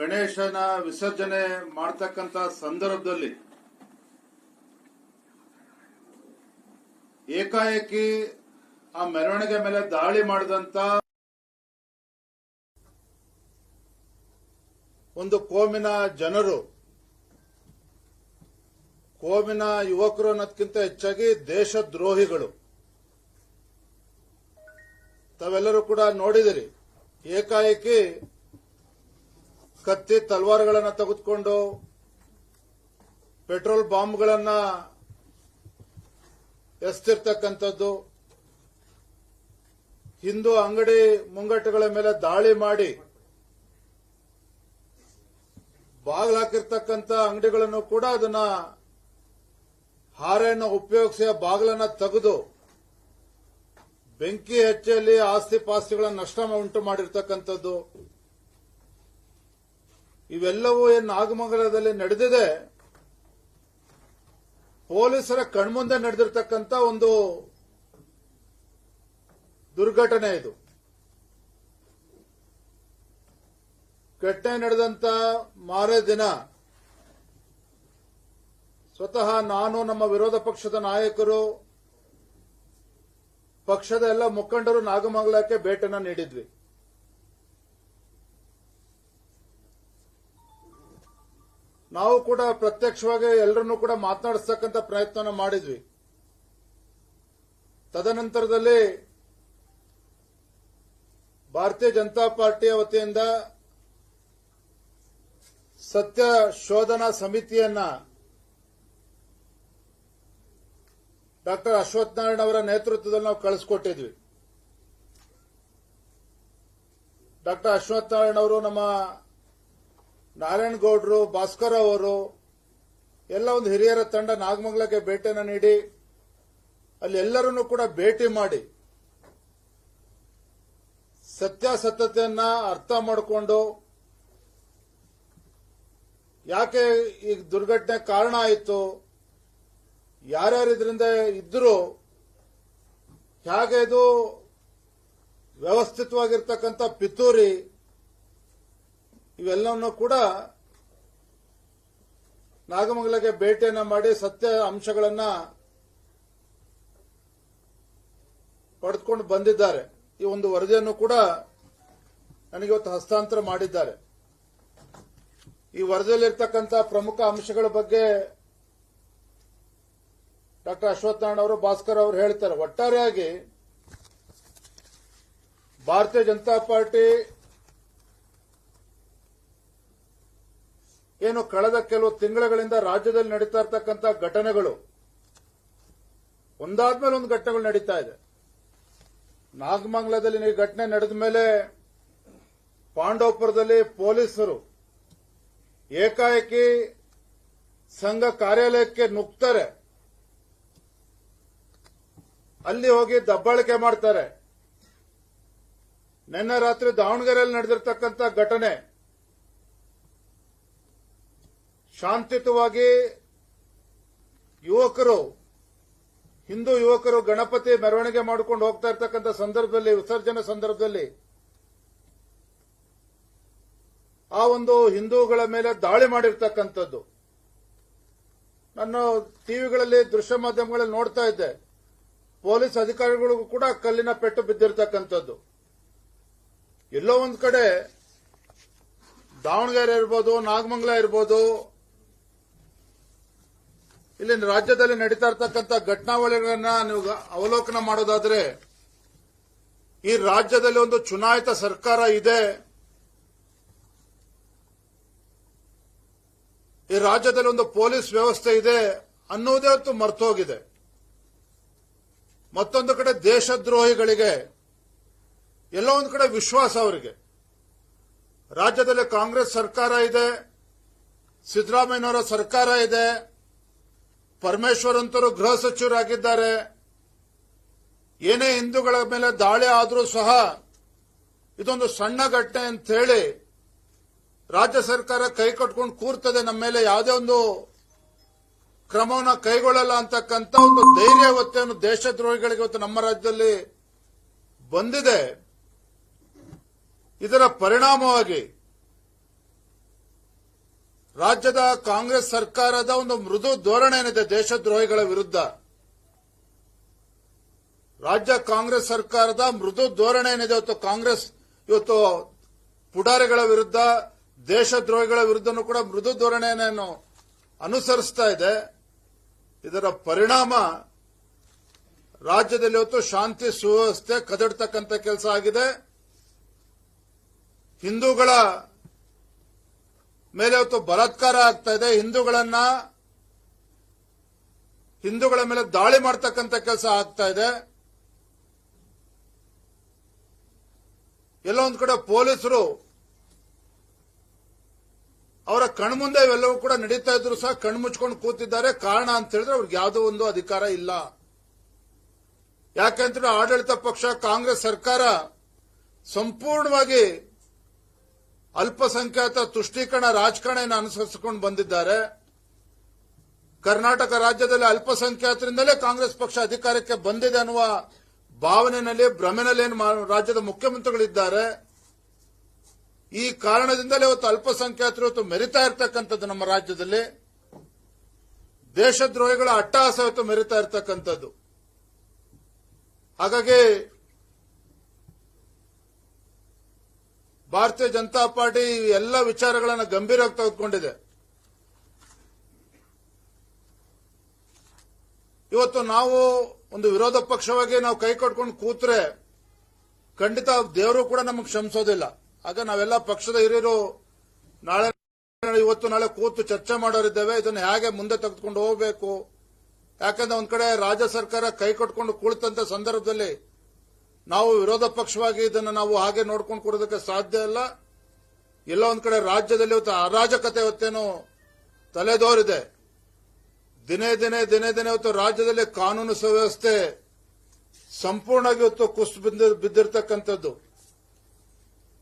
ಗಣೇಶನ ವಿಸರ್ಜನೆ ಮಾಡ್ತಕ್ಕಂತ ಸಂದರ್ಭದಲ್ಲಿ ಏಕಾಏಕಿ ಆ ಮೆರವಣಿಗೆ ಮೇಲೆ ದಾಳಿ ಮಾಡಿದಂತ ಒಂದು ಕೋಮಿನ ಜನರು, ಕೋಮಿನ ಯುವಕರು ಅನ್ನೋದಕ್ಕಿಂತ ಹೆಚ್ಚಾಗಿ ದೇಶದ್ರೋಹಿಗಳು. ತಾವೆಲ್ಲರೂ ಕೂಡ ನೋಡಿದಿರಿ, ಏಕಾಏಕಿ ಕತ್ತಿ ತಲ್ವಾರ್ಗಳನ್ನ ತೆಗೆದುಕೊಂಡು ಪೆಟ್ರೋಲ್ ಬಾಂಬ್ಗಳನ್ನ ಎಸ್ತಿರ್ತಕ್ಕಂಥದ್ದು. ಹಿಂದೂ ಅಂಗಡಿ ಮುಂಗಟ್ಟುಗಳ ಮೇಲೆ ದಾಳಿ ಮಾಡಿ ಬಾಗಿಲು ಹಾಕಿರ್ತಕ್ಕಂಥ ಅಂಗಡಿಗಳನ್ನು ಕೂಡ ಅದನ್ನ ಹಾರೆಯನ್ನು ಉಪಯೋಗಿಸಿ ಬಾಗಿಲನ್ನ ತೆಗೆದು ಬೆಂಕಿ ಹೆಚ್ಚಲ್ಲಿ ಆಸ್ತಿ ಪಾಸ್ತಿಗಳ ನಷ್ಟ ಉಂಟು ಮಾಡಿರ್ತಕ್ಕಂಥದ್ದು. ಇವೆಲ್ಲವೂ ಏನು ನಾಗಮಂಗಲದಲ್ಲಿ ನಡೆದಿದೆ? ಪೊಲೀಸರ ಕಣ್ಮುಂದೆ ನಡೆದಿರ್ತಕ್ಕಂಥ ಒಂದು ದುರ್ಘಟನೆ ಇದು. ಘಟನೆ ನಡೆದಂತ ಮಾರೇ ದಿನ. ಸ್ವತಃ ನಾನು, ನಮ್ಮ ವಿರೋಧ ಪಕ್ಷದ ನಾಯಕರು, ಪಕ್ಷದ ಎಲ್ಲ ಮುಖಂಡರು ನಾಗಮಂಗಲಕ್ಕೆ ಭೇಟಿಯನ್ನು ನೀಡಿದ್ವಿ. ನಾವು ಕೂಡ ಪ್ರತ್ಯಕ್ಷವಾಗಿ ಎಲ್ಲರನ್ನೂ ಕೂಡ ಮಾತನಾಡಿಸ್ತಕ್ಕಂಥ ಪ್ರಯತ್ನ ಮಾಡಿದ್ವಿ. ತದನಂತರದಲ್ಲಿ ಭಾರತೀಯ ಜನತಾ ಪಾರ್ಟಿಯ ವತಿಯಿಂದ ಸತ್ಯ ಶೋಧನಾ ಸಮಿತಿಯನ್ನ ಡಾಕ್ಟರ್ ಅಶ್ವಥ್ ನಾರಾಯಣ ಅವರ ನೇತೃತ್ವದಲ್ಲಿ ನಾವು ಕಳಿಸ್ಕೊಟ್ಟಿದ್ವಿ. ಡಾಕ್ಟರ್ ಅಶ್ವಥ್ ನಾರಾಯಣ ಅವರು ನಮ್ಮ ನಾರಾಯಣಗೌಡರು ಭಾಸ್ಕರ್ ಅವರು, ಎಲ್ಲ ಒಂದು ಹಿರಿಯರ ತಂಡ ನಾಗಮಂಗಲಕ್ಕೆ ಭೇಟಿಯನ್ನು ನೀಡಿ, ಅಲ್ಲಿ ಎಲ್ಲರನ್ನೂ ಕೂಡ ಭೇಟಿ ಮಾಡಿ, ಸತ್ಯಾಸತ್ಯತೆಯನ್ನ ಅರ್ಥ ಮಾಡಿಕೊಂಡು, ಯಾಕೆ ಈ ದುರ್ಘಟನೆ ಕಾರಣ ಆಯಿತು ಯಾರ್ಯಾರು ಇದರಿಂದ ಇದ್ರು, ಹೇಗೆ ಇದು ವ್ಯವಸ್ಥಿತವಾಗಿರ್ತಕ್ಕಂಥ ಪಿತೂರಿ ಇವೆಲ್ಲವನ್ನು ಕೂಡ ನಾಗಮಂಗಲಕ್ಕೆ ಭೇಟಿಯನ್ನು ಮಾಡಿ ಸತ್ಯ ಅಂಶಗಳನ್ನ ಪಡೆದುಕೊಂಡು ಬಂದಿದ್ದಾರೆ. ಈ ಒಂದು ವರದಿಯನ್ನು ಕೂಡ ನನಗೆ ಇವತ್ತು ಹಸ್ತಾಂತರ ಮಾಡಿದ್ದಾರೆ. ಈ ವರದಿಯಲ್ಲಿರ್ತಕ್ಕಂಥ ಪ್ರಮುಖ ಅಂಶಗಳ ಬಗ್ಗೆ ಡಾಕ್ಟರ್ ಅಶ್ವಥ್ ನಾರಾಯಣ ಅವರು, ಭಾಸ್ಕರ್ ಅವರು ಹೇಳ್ತಾರೆ. ಒಟ್ಟಾರೆಯಾಗಿ ಭಾರತೀಯ ಜನತಾ ಪಾರ್ಟಿ ಏನು ಕಳೆದ ಕೆಲವು ತಿಂಗಳುಗಳಿಂದ ರಾಜ್ಯದಲ್ಲಿ ನಡೀತಾ ಇರತಕ್ಕಂಥ ಘಟನೆಗಳು, ಒಂದಾದ್ಮೇಲೆ ಒಂದು ಘಟನೆಗಳು ನಡೀತಾ ಇದೆ. ನಾಗಮಂಗಲದಲ್ಲಿ ಈ ಘಟನೆ ನಡೆದ ಮೇಲೆ ಪಾಂಡವಪುರದಲ್ಲಿ ಪೊಲೀಸರು ಏಕಾಏಕಿ ಸಂಘ ಕಾರ್ಯಾಲಯಕ್ಕೆ ನುಗ್ತಾರೆ. ಅಲ್ಲಿ ಹೋಗಿ ದಬ್ಬಾಳಿಕೆ ಮಾಡ್ತಾರೆ. ನಿನ್ನೆ ರಾತ್ರಿ ದಾವಣಗೆರೆಯಲ್ಲಿ ನಡೆದಿರ್ತಕ್ಕಂಥ ಘಟನೆ ಶಾಂತಿಯುತವಾಗಿ ಯುವಕರು, ಹಿಂದೂ ಯುವಕರು ಗಣಪತಿ ಮೆರವಣಿಗೆ ಮಾಡಿಕೊಂಡು ಹೋಗ್ತಾ ಇರ್ತಕ್ಕಂಥ ಸಂದರ್ಭದಲ್ಲಿ, ವಿಸರ್ಜನೆ ಸಂದರ್ಭದಲ್ಲಿ ಆ ಒಂದು ಹಿಂದೂಗಳ ಮೇಲೆ ದಾಳಿ ಮಾಡಿರ್ತಕ್ಕಂಥದ್ದು. ನಾನು ಟಿವಿಗಳಲ್ಲಿ ದೃಶ್ಯ ಮಾಧ್ಯಮಗಳಲ್ಲಿ ನೋಡ್ತಾ ಇದ್ದೆ. ಪೊಲೀಸ್ ಅಧಿಕಾರಿಗಳಿಗೂ ಕೂಡ ಕಲ್ಲಿನ ಪೆಟ್ಟು ಬಿದ್ದಿರತಕ್ಕಂಥದ್ದು. ಎಲ್ಲೋ ಒಂದು ಕಡೆ ದಾವಣಗೆರೆ ಇರ್ಬೋದು, ನಾಗಮಂಗಲ ಇರ್ಬೋದು ಇಲ್ಲಿ ರಾಜ್ಯದಲ್ಲಿ ನಡೀತಾ ಇರ್ತಕ್ಕಂಥ ಘಟನಾವಳಿಗಳನ್ನ ನೀವು ಅವಲೋಕನ ಮಾಡೋದಾದ್ರೆ, ಈ ರಾಜ್ಯದಲ್ಲಿ ಒಂದು ಚುನಾಯಿತ ಸರ್ಕಾರ ಇದೆ. ಈ ರಾಜ್ಯದಲ್ಲಿ ಒಂದು ಪೊಲೀಸ್ ವ್ಯವಸ್ಥೆ ಇದೆ ಅನ್ನೋದೇ ಹೊತ್ತು ಮರ್ತೋಗಿದೆ. ಮತ್ತೊಂದು ಕಡೆ ದೇಶದ್ರೋಹಿಗಳಿಗೆ ಎಲ್ಲೋ ಒಂದು ಕಡೆ ವಿಶ್ವಾಸ ಅವರಿಗೆ. ರಾಜ್ಯದಲ್ಲಿ ಕಾಂಗ್ರೆಸ್ ಸರ್ಕಾರ ಇದೆ, ಸಿದ್ದರಾಮಯ್ಯನವರ ಸರ್ಕಾರ ಇದೆ. ಪರಮೇಶ್ವರ್ ಅಂತರೂ ಗೃಹ ಸಚಿವರಾಗಿದ್ದಾರೆ. ಏನೇ ಹಿಂದೂಗಳ ಮೇಲೆ ದಾಳಿ ಆದರೂ ಸಹ ಇದೊಂದು ಸಣ್ಣ ಘಟನೆ ಅಂತ ಹೇಳಿ ರಾಜ್ಯ ಸರ್ಕಾರ ಕೈ ಕಟ್ಕೊಂಡು ಕೂರ್ತದೆ. ನಮ್ಮ ಮೇಲೆ ಯಾವುದೇ ಒಂದು ಕ್ರಮವನ್ನು ಕೈಗೊಳ್ಳಲ್ಲ ಅಂತಕ್ಕಂಥ ಒಂದು ಧೈರ್ಯ ಇವತ್ತೇನು ದೇಶದ್ರೋಹಿಗಳಿಗೆ ಇವತ್ತು ನಮ್ಮ ರಾಜ್ಯದಲ್ಲಿ ಬಂದಿದೆ. ಇದರ ಪರಿಣಾಮವಾಗಿ ರಾಜ್ಯದ ಕಾಂಗ್ರೆಸ್ ಸರ್ಕಾರದ ಒಂದು ಮೃದು ಧೋರಣೆ ಏನಿದೆ ದೇಶದ್ರೋಹಿಗಳ ವಿರುದ್ಧ? ರಾಜ್ಯ ಕಾಂಗ್ರೆಸ್ ಸರ್ಕಾರದ ಮೃದು ಧೋರಣೆ ಏನಿದೆ ಇವತ್ತು ಕಾಂಗ್ರೆಸ್ ಇವತ್ತು ಪುಡಾರಿಗಳ ವಿರುದ್ಧ, ದೇಶದ್ರೋಹಿಗಳ ವಿರುದ್ಧನೂ ಕೂಡ ಮೃದು ಧೋರಣೆಯನ್ನು ಅನುಸರಿಸ್ತಾ ಇದೆ. ಇದರ ಪರಿಣಾಮ ರಾಜ್ಯದಲ್ಲಿ ಇವತ್ತು ಶಾಂತಿ ಸುವ್ಯವಸ್ಥೆ ಕದಡ್ತಕ್ಕಂಥ ಕೆಲಸ ಆಗಿದೆ. ಹಿಂದೂಗಳ ಮೇಲೆ ಇವತ್ತು ಬಲಾತ್ಕಾರ ಆಗ್ತಾ ಇದೆ. ಹಿಂದೂಗಳನ್ನ, ಹಿಂದೂಗಳ ಮೇಲೆ ದಾಳಿ ಮಾಡ್ತಕ್ಕಂಥ ಕೆಲಸ ಆಗ್ತಾ ಇದೆ. ಎಲ್ಲೋ ಒಂದು ಕಡೆ ಪೊಲೀಸರು ಅವರ ಕಣ್ಮುಂದೆ ಇವೆಲ್ಲವೂ ಕೂಡ ನಡೀತಾ ಇದ್ರು ಸಹ ಕಣ್ಮುಚ್ಕೊಂಡು ಕೂತಿದ್ದಾರೆ. ಕಾರಣ ಅಂತ ಹೇಳಿದ್ರೆ ಅವ್ರಿಗೆ ಯಾವುದೋ ಒಂದು ಅಧಿಕಾರ ಇಲ್ಲ. ಯಾಕಂದ್ರೆ ಆಡಳಿತ ಪಕ್ಷ, ಕಾಂಗ್ರೆಸ್ ಸರ್ಕಾರ ಸಂಪೂರ್ಣವಾಗಿ ಅಲ್ಪಸಂಖ್ಯಾತ ತುಷ್ಟೀಕರಣ ರಾಜಕಾರಣ ಅನುಸರಿಸಿಕೊಂಡು ಬಂದಿದ್ದಾರೆ. ಕರ್ನಾಟಕ ರಾಜ್ಯದಲ್ಲಿ ಅಲ್ಪಸಂಖ್ಯಾತರಿಂದಲೇ ಕಾಂಗ್ರೆಸ್ ಪಕ್ಷ ಅಧಿಕಾರಕ್ಕೆ ಬಂದಿದೆ ಅನ್ನುವ ಭಾವನೆಯಲ್ಲಿ ಭ್ರಮೆನಲ್ಲಿ ರಾಜ್ಯದ ಮುಖ್ಯಮಂತ್ರಿಗಳಿದ್ದಾರೆ. ಈ ಕಾರಣದಿಂದಲೇ ಇವತ್ತು ಅಲ್ಪಸಂಖ್ಯಾತರು ಇವತ್ತು ಮೆರಿತಾ ಇರತಕ್ಕಂಥದ್ದು ನಮ್ಮ ರಾಜ್ಯದಲ್ಲಿ. ದೇಶದ್ರೋಹಿಗಳ ಅಟ್ಟಹಾಸ ಇವತ್ತು ಮೆರಿತಾ ಇರತಕ್ಕಂಥದ್ದು. ಹಾಗಾಗಿ ಭಾರತೀಯ ಜನತಾ ಪಾರ್ಟಿ ಎಲ್ಲ ವಿಚಾರಗಳನ್ನು ಗಂಭೀರವಾಗಿ ತೆಗೆದುಕೊಂಡಿದೆ. ಇವತ್ತು ನಾವು ಒಂದು ವಿರೋಧ ಪಕ್ಷವಾಗಿ ನಾವು ಕೈ ಕಟ್ಕೊಂಡು ಕೂತ್ರೆ ಖಂಡಿತ ದೇವರು ಕೂಡ ನಮಗೆ ಕ್ಷಮಿಸೋದಿಲ್ಲ. ಆಗ ನಾವೆಲ್ಲ ಪಕ್ಷದ ಹಿರಿಯರು ನಾಳೆ ಇವತ್ತು ನಾಳೆ ಕೂತು ಚರ್ಚೆ ಮಾಡೋರಿದ್ದೇವೆ, ಇದನ್ನು ಹೇಗೆ ಮುಂದೆ ತೆಗೆದುಕೊಂಡು ಹೋಗಬೇಕು? ಯಾಕಂದ್ರೆ ಒಂದ್ ಕಡೆ ರಾಜ್ಯ ಸರ್ಕಾರ ಕೈ ಕಟ್ಕೊಂಡು ಕುಳಿತಂತ ಸಂದರ್ಭದಲ್ಲಿ ನಾವು ವಿರೋಧ ಪಕ್ಷವಾಗಿ ಇದನ್ನು ನಾವು ಹಾಗೆ ನೋಡ್ಕೊಂಡು ಕೊಡೋದಕ್ಕೆ ಸಾಧ್ಯ ಇಲ್ಲ. ಎಲ್ಲ ಒಂದ್ ಕಡೆ ರಾಜ್ಯದಲ್ಲಿ ಇವತ್ತು ಅರಾಜಕತೆ ಇವತ್ತೇನು ತಲೆದೋರಿದೆ. ದಿನೇ ದಿನೇ ದಿನೇ ದಿನೇ ಇವತ್ತು ರಾಜ್ಯದಲ್ಲಿ ಕಾನೂನು ಸುವ್ಯವಸ್ಥೆ ಸಂಪೂರ್ಣವಾಗಿ ಇವತ್ತು ಕುಸ್ ಬಿದ್ದ, ಬಿದ್ದಿರ್ತಕ್ಕಂಥದ್ದು.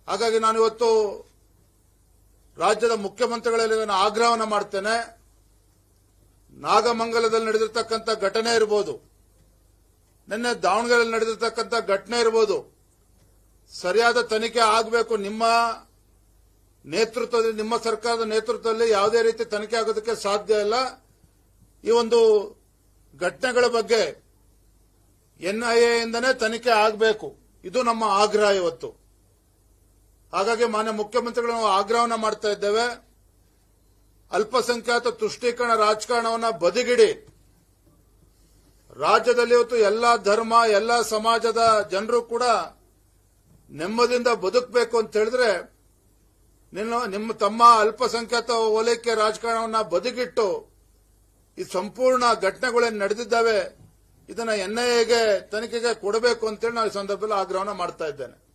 ಹಾಗಾಗಿ ನಾನು ಇವತ್ತು ರಾಜ್ಯದ ಮುಖ್ಯಮಂತ್ರಿಗಳಲ್ಲಿ ನಾನು ಆಗ್ರಹವನ್ನು ಮಾಡ್ತೇನೆ. ನಾಗಮಂಗಲದಲ್ಲಿ ನಡೆದಿರ್ತಕ್ಕಂಥ ಘಟನೆ ಇರಬಹುದು ನಿನ್ನೆ ದಾವಣಗೆರೆಯಲ್ಲಿ ನಡೆದಿರ್ತಕ್ಕಂಥ ಘಟನೆ ಇರಬಹುದು ಸರಿಯಾದ ತನಿಖೆ ಆಗಬೇಕು. ನಿಮ್ಮ ನೇತೃತ್ವದಲ್ಲಿ, ನಿಮ್ಮ ಸರ್ಕಾರದ ನೇತೃತ್ವದಲ್ಲಿ ಯಾವುದೇ ರೀತಿ ತನಿಖೆ ಆಗೋದಕ್ಕೆ ಸಾಧ್ಯ ಇಲ್ಲ. ಈ ಒಂದು ಘಟನೆಗಳ ಬಗ್ಗೆ ಎನ್ಐಎ ಇಂದನೇ ತನಿಖೆ ಆಗಬೇಕು. ಇದು ನಮ್ಮ ಆಗ್ರಹ ಇವತ್ತು. ಹಾಗಾಗಿ ಮಾನ್ಯ ಮುಖ್ಯಮಂತ್ರಿಗಳು ನಾವು ಆಗ್ರಹವನ್ನು ಮಾಡ್ತಾ ಇದ್ದೇವೆ. ಅಲ್ಪಸಂಖ್ಯಾತ ತುಷ್ಟೀಕರಣ ರಾಜಕಾರಣವನ್ನು ಬದಿಗಿಡಿ. ರಾಜ್ಯದಲ್ಲಿ ಇವತ್ತು ಎಲ್ಲ ಧರ್ಮ, ಎಲ್ಲ ಸಮಾಜದ ಜನರು ಕೂಡ ನೆಮ್ಮದಿಯಿಂದ ಬದುಕಬೇಕು ಅಂತ ಹೇಳಿದ್ರೆ, ನಿನ್ನ, ನಿಮ್ಮ ತಮ್ಮ ಅಲ್ಪಸಂಖ್ಯಾತ ಓಲೈಕೆ ರಾಜಕಾರಣವನ್ನ ಬದುಕಿಟ್ಟು ಈ ಸಂಪೂರ್ಣ ಘಟನೆಗಳೇನು ನಡೆದಿದ್ದಾವೆ, ಇದನ್ನ ಎನ್ಐಎಗೆ ತನಿಖೆಗೆ ಕೊಡಬೇಕು ಅಂತೇಳಿ ನಾವು ಈ ಸಂದರ್ಭದಲ್ಲಿ ಆಗ್ರಹವನ್ನು ಮಾಡ್ತಾ ಇದ್ದೇನೆ.